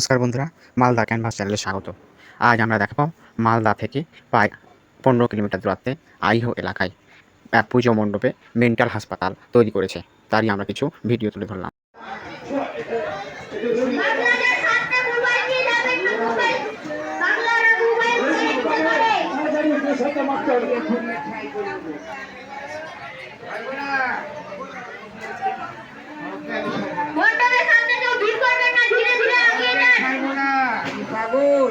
নমস্কার বন্ধুরা, মালদা ক্যানভাস চ্যানেলে স্বাগত। আজ আমরা দেখাবো মালদা থেকে প্রায় পনেরো কিলোমিটার দূরত্বে আইহো এলাকায় এক পুজো মণ্ডপে মেন্টাল হাসপাতাল তৈরি করেছে। তারই আমরা কিছু ভিডিও তুলে ধরলাম মোবাইল করে করে মণ্ডপের সামনে কেউ ভিড় করবেন না ধীরে ধীরে এগিয়ে যান পাগল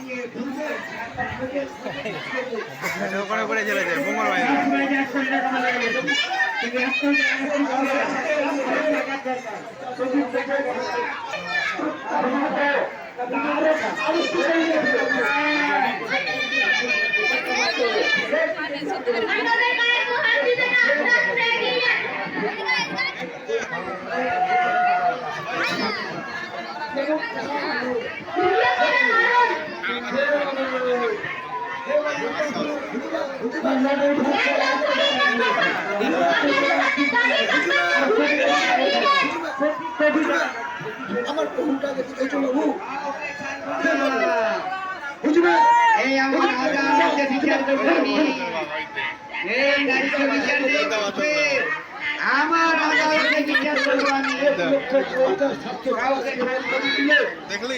ওখানে করে চলে যায় মঙ্গল ভাই মণ্ডপের যান এই আমার আদালতে বিচার করবি এই গাড়িতে বিচার নেই করবে। আমার আদালতে বিচার করব আমি। কাউকে ছাড় করে দিলে দেখলি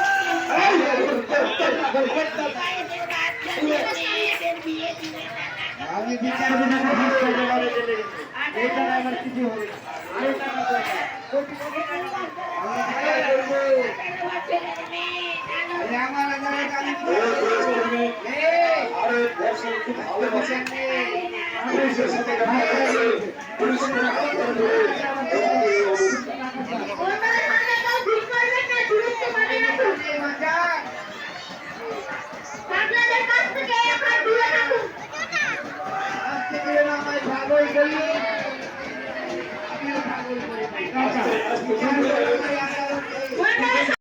আমি বিচার এই আমার আদালত আমি বিচার করব।